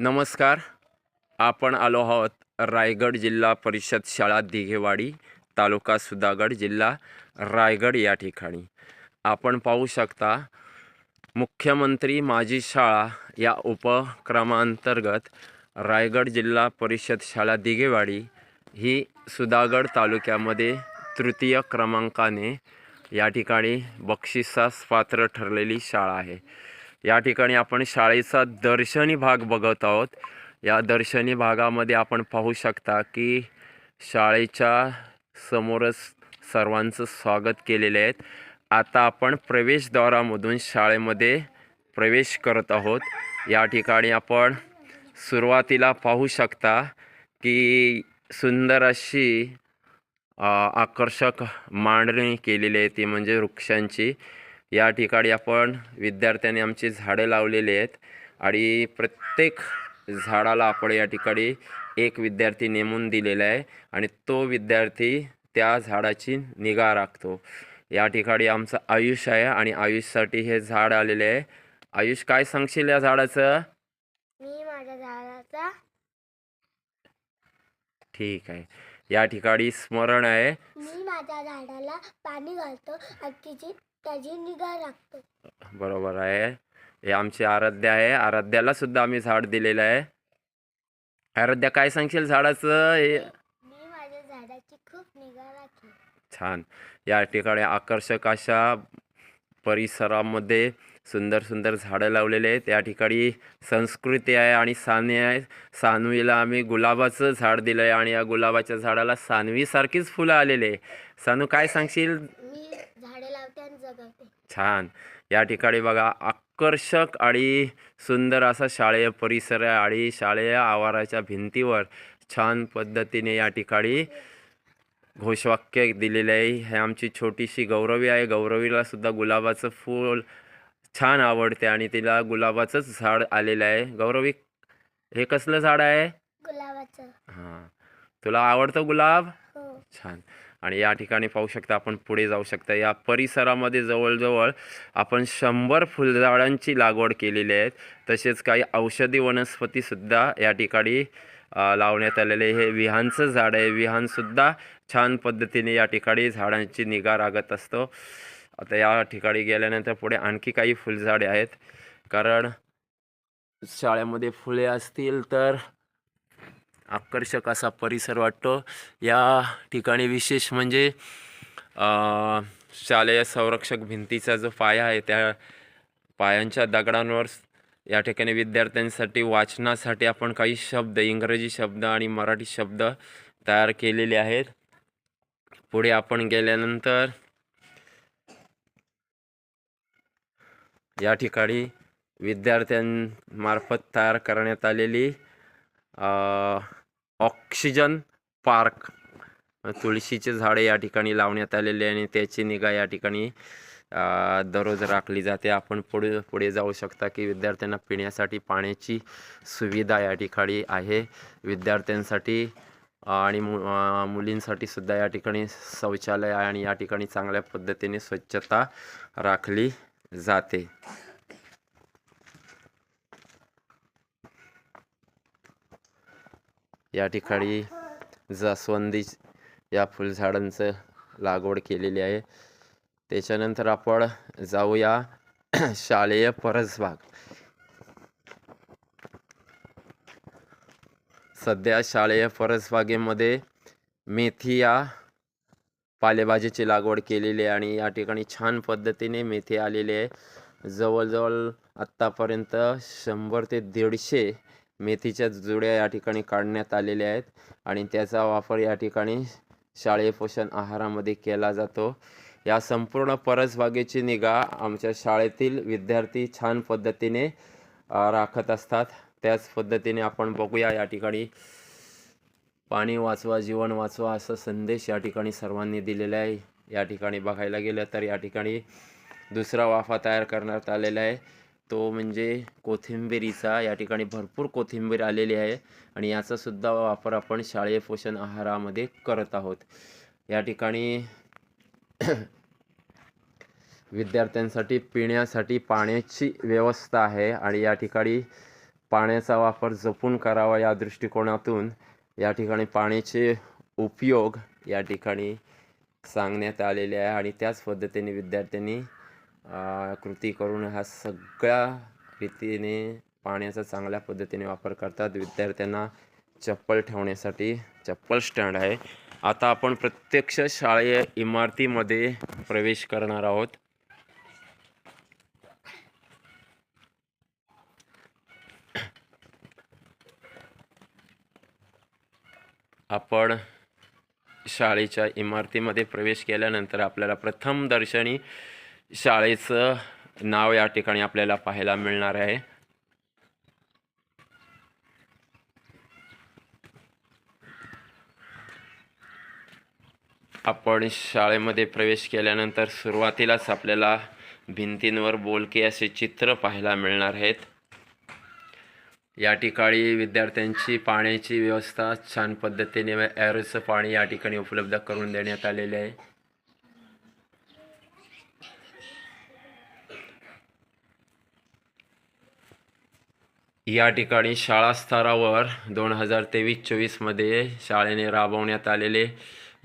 नमस्कार. आपण आलो आहोत रायगड जिल्हा परिषद शाळा दिघेवाडी तालुका सुधागड जिल्हा रायगड या ठिकाणी. आपण पाहू शकता मुख्यमंत्री माझी शाळा या उपक्रमांतर्गत रायगड जिल्हा परिषद शाळा दिघेवाडी ही सुधागड तालुक्यामध्ये तृतीय क्रमांकाने या ठिकाणी बक्षिसास पात्र ठरलेली शाळा आहे. या ठिकाणी आपण शाळेचा दर्शनी भाग बघत आहोत. या दर्शनी भागामध्ये आपण पाहू शकता की शाळेच्या समोरच सर्वांचं स्वागत केलेले आहेत आता आपण प्रवेशद्वारामधून शाळेमध्ये प्रवेश करत आहोत. या ठिकाणी आपण सुरुवातीला पाहू शकता की सुंदर अशी आकर्षक मांडणी केलेली आहे ती म्हणजे वृक्षांची. या ठिकाणी आपण विद्यार्थ्यांनी आमची झाडे लावलेली आहेत आणि प्रत्येक झाडाला आपण या ठिकाणी एक विद्यार्थी नेमून दिलेला आहे आणि तो विद्यार्थी त्या झाडाची निगा राखतो. या ठिकाणी आमचं आयुष आहे आणि आयुषसाठी हे झाड आलेले आहे. आयुष काय सांगशील या झाडाचं? मी माझ्या झाडाचा ठीक आहे. या ठिकाणी स्मरण आहे. मी माझ्या झाडाला पाणी घालतो. आणि तिची त्याची निगा राखतो बरोबर आहे. हे आमची आराध्या आहे. आराध्याला सुद्धा आम्ही झाड दिलेलं आहे. आराध्या काय सांगशील झाडाचं? हे मी माझ्या झाडाची खूप निगा राखेन. छान. या ठिकाणी आकर्षक अशा परिसरामध्ये सुंदर सुंदर झाडं लावलेले आहेत. या ठिकाणी संस्कृती आहे आणि सानवी आहे. सानवीला आम्ही गुलाबाचं झाड दिलं आहे आणि या गुलाबाच्या झाडाला सानवीसारखीच फुलं आलेले आहे सानू काय सांगशील मी झाडे लावते आणि जगवते छान. या ठिकाणी बघा आकर्षक आणि सुंदर असा शाळेय परिसर आहे आणि शाळेय आवाराच्या भिंतीवर छान पद्धतीने या ठिकाणी घोषवाक्य दिलेले आहे. हे आमची छोटीशी गौरवी आहे. गौरवीला सुद्धा गुलाबाचं फूल छान आवडते आणि तिला गुलाबाचंच झाड आलेलं आहे. गौरवी हे कसलं झाड आहे? गुलाबाचं. हां. तुला आवडतं गुलाब? छान. आणि या ठिकाणी पाहू शकता आपण पुढे जाऊ शकता. या परिसरामध्ये जवळजवळ आपण शंभर फुलझाडांची लागवड केलेली आहे तसेच काही औषधी वनस्पतीसुद्धा या ठिकाणी लावण्यात आलेले हे विहानचं झाड आहे. विहानसुद्धा छान पद्धतीने या ठिकाणी झाडांची निगा राखत असतो. आता या ठिकाणी गेल्यानंतर पुढे आणखी काही फुलझाडे आहेत. कारण शाळेमध्ये फुले असतील तर आकर्षक असा परिसर वाटतो. या ठिकाणी विशेष म्हणजे शालेय संरक्षक भिंतीचा जो पाया आहे त्या पायांच्या दगडांवर या ठिकाणी विद्यार्थ्यांसाठी वाचनासाठी आपण काही शब्द इंग्रजी शब्द आणि मराठी शब्द तयार केलेले आहेत. पुढे आपण गेल्यानंतर या ठिकाणी विद्यार्थ्यांमार्फत तयार करण्यात आलेली ऑक्सिजन पार्क. तुळशीचे झाडे या ठिकाणी लावण्यात आलेले आणि त्याची निगा या ठिकाणी दररोज राखली जाते. आपण पुढे पुढे जाऊ शकता की विद्यार्थ्यांना पिण्यासाठी पाण्याची सुविधा या ठिकाणी आहे. विद्यार्थ्यांसाठी आणि मु मुलींसाठीसुद्धा मुलींसाठी सुद्धा या ठिकाणी शौचालय आहे आणि या ठिकाणी चांगल्या पद्धतीने स्वच्छता राखली जाते. या ठिकाणी जास्वंदी या फुलझाडांचं लागवड केलेली आहे. त्याच्यानंतर आपण जाऊया शालेय परसबाग. सध्या शालेय परसबागेमध्ये मेथी या पालेभाजीची लागवड केलेली आहे आणि या ठिकाणी छान पद्धतीने मेथी आलेली आहे. जवळजवळ आत्तापर्यंत शंभर ते दीडशे मेथीच्या जुड्या या ठिकाणी काढण्यात आलेल्या आहेत आणि त्याचा वापर या ठिकाणी शालेय पोषण आहारामध्ये केला जातो. या संपूर्ण परसबागेची निगा आमच्या शाळेतील विद्यार्थी छान पद्धतीने राखत असतात. त्याच पद्धतीने आपण बघूया या ठिकाणी. पाणी वाचवा जीवन वाचवा असा संदेश या ठिकाणी सर्वांनी दिलेला आहे. या ठिकाणी बघायला गेलं तर या ठिकाणी दुसरा वाफा तयार करण्यात आलेला आहे. तो म्हणजे कोथिंबिरीचा या ठिकाणी भरपूर कोथिंबीर आलेली आहे. आणि याचासुद्धा वापर आपण शालेय पोषण आहारामध्ये करत आहोत. या ठिकाणी विद्यार्थ्यांसाठी पिण्यासाठी पाण्याची व्यवस्था आहे. आणि या ठिकाणी पाण्याचा वापर जपून करावा या दृष्टिकोनातून या ठिकाणी पाण्याचे उपयोग या ठिकाणी सांगण्यात आलेले आहे. आणि त्याच पद्धतीने विद्यार्थ्यांनी कृती करून हा सगळ्या रीतीने पाण्याचा चांगल्या पद्धतीने वापर करतात. विद्यार्थ्यांना चप्पल ठेवण्यासाठी चप्पल स्टँड आहे. आता आपण प्रत्यक्ष शाळेय इमारतीमध्ये प्रवेश करणार आहोत. आपण शाळेच्या इमारतीमध्ये प्रवेश केल्यानंतर आपल्याला प्रथम दर्शनी शाळेचं नाव या ठिकाणी आपल्याला पाहायला मिळणार आहे. आपण शाळेमध्ये प्रवेश केल्यानंतर सुरुवातीलाच आपल्याला भिंतींवर बोलके असे चित्र पाहायला मिळणार आहेत. या ठिकाणी विद्यार्थ्यांची पाण्याची व्यवस्था छान पद्धतीने ॲरोचं पाणी या ठिकाणी उपलब्ध करून देण्यात आलेले आहे. या ठिकाणी शाळा स्तरावर दोन हजार तेवीस चोवीसमध्ये शाळेने राबवण्यात आलेले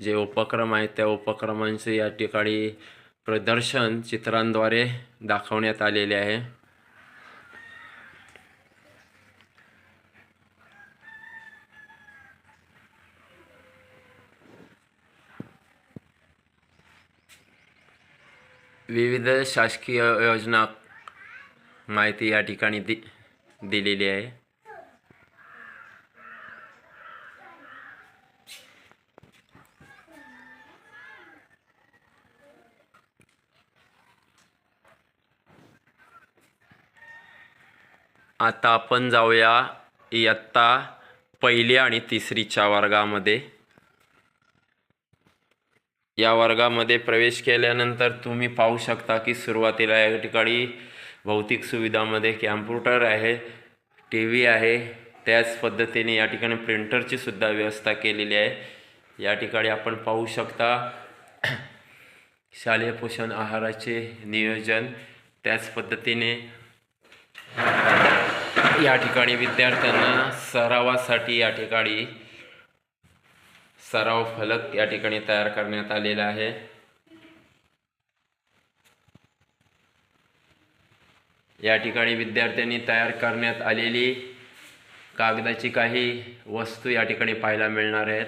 जे उपक्रम आहेत त्या उपक्रमांचे या ठिकाणी प्रदर्शन चित्रांद्वारे दाखवण्यात आलेले आहे. विविध शासकीय योजना माहिती या ठिकाणी दि दिलेली आहे. आता आपण जाऊया इयत्ता पहिली आणि तिसरीच्या वर्गामध्ये. या वर्गामध्ये प्रवेश केल्यानंतर तुम्ही पाहू शकता की सुरुवातीला या ठिकाणी भौतिक सुविधामध्ये कॅम्प्युटर आहे टी व्ही आहे. त्याच पद्धतीने या ठिकाणी प्रिंटरची सुद्धा व्यवस्था केलेली आहे. या ठिकाणी आपण पाहू शकता शालेय पोषण आहाराचे नियोजन. त्याच पद्धतीने या ठिकाणी विद्यार्थ्यांना सरावासाठी या ठिकाणी सराव फलक या ठिकाणी तयार करण्यात आलेला आहे. या ठिकाणी विद्यार्थ्यांनी तयार करण्यात आलेली कागदाची काही वस्तू या ठिकाणी पाहायला मिळणार आहेत.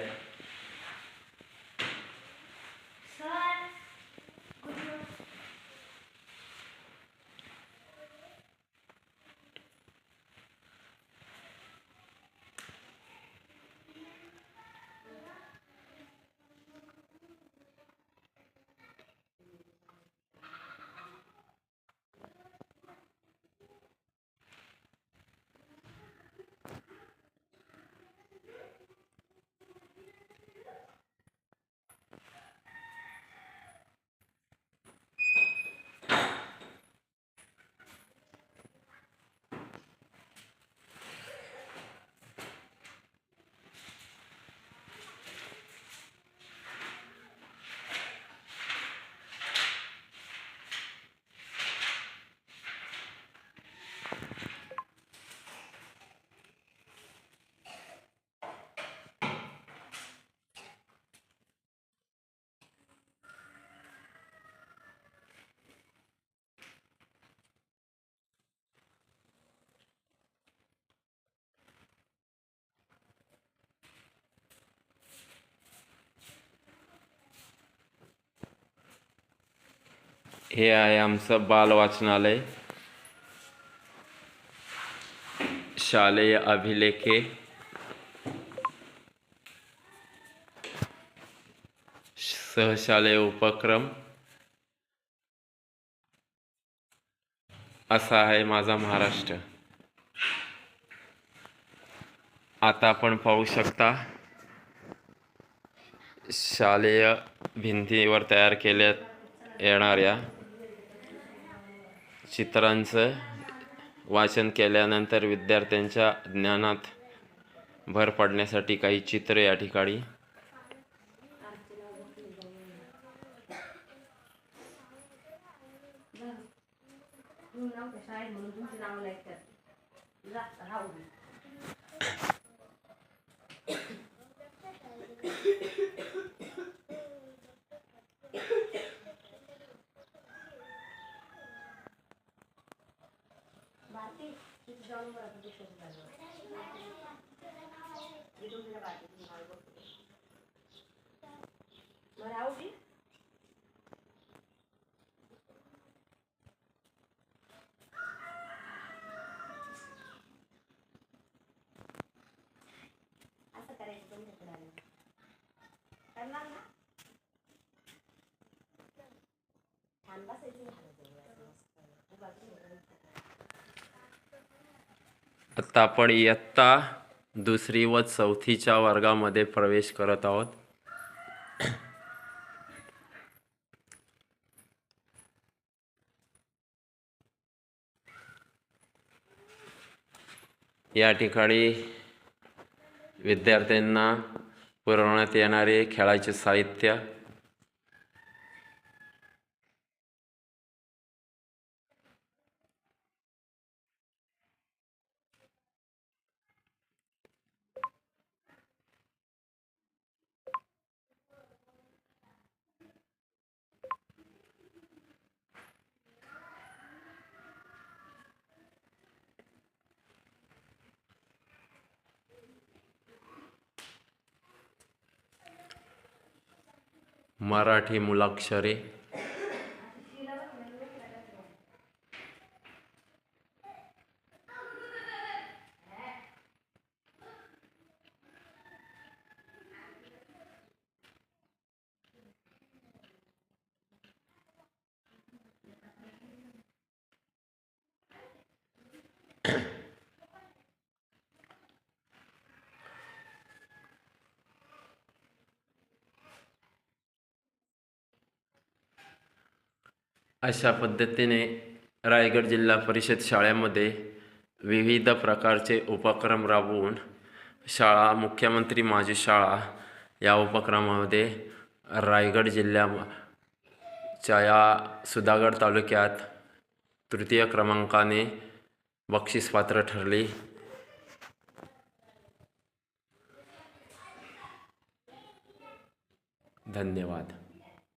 हे आहे आमचं बाल वाचनालय शालेय अभिलेखे. सहशालेय उपक्रम. असा आहे माझा महाराष्ट्र. आता आपण पाहू शकता शालेय भिंतीवर तयार केल्या येणाऱ्या चित्रांचं वाचन केल्यानंतर विद्यार्थ्यांच्या ज्ञानात भर पडण्यासाठी काही चित्र या ठिकाणी. शाळेत म्हणून तुमची नावं लागतात आता आपण इयत्ता दुसरी व चौथीच्या वर्गामध्ये प्रवेश करत आहोत. या ठिकाणी विद्यार्थ्यांना पुरवण्यात येणारे खेळाचे साहित्य मराठी मुलाक्षरे. अशा पद्धतीने रायगड जिल्हा परिषद शाळेमध्ये विविध प्रकारचे उपक्रम राबवून शाळा मुख्यमंत्री माझी शाळा या उपक्रमामध्ये रायगड जिल्ह्याच्या या सुधागड तालुक्यात तृतीय क्रमांकाने बक्षीसपात्र ठरली. धन्यवाद.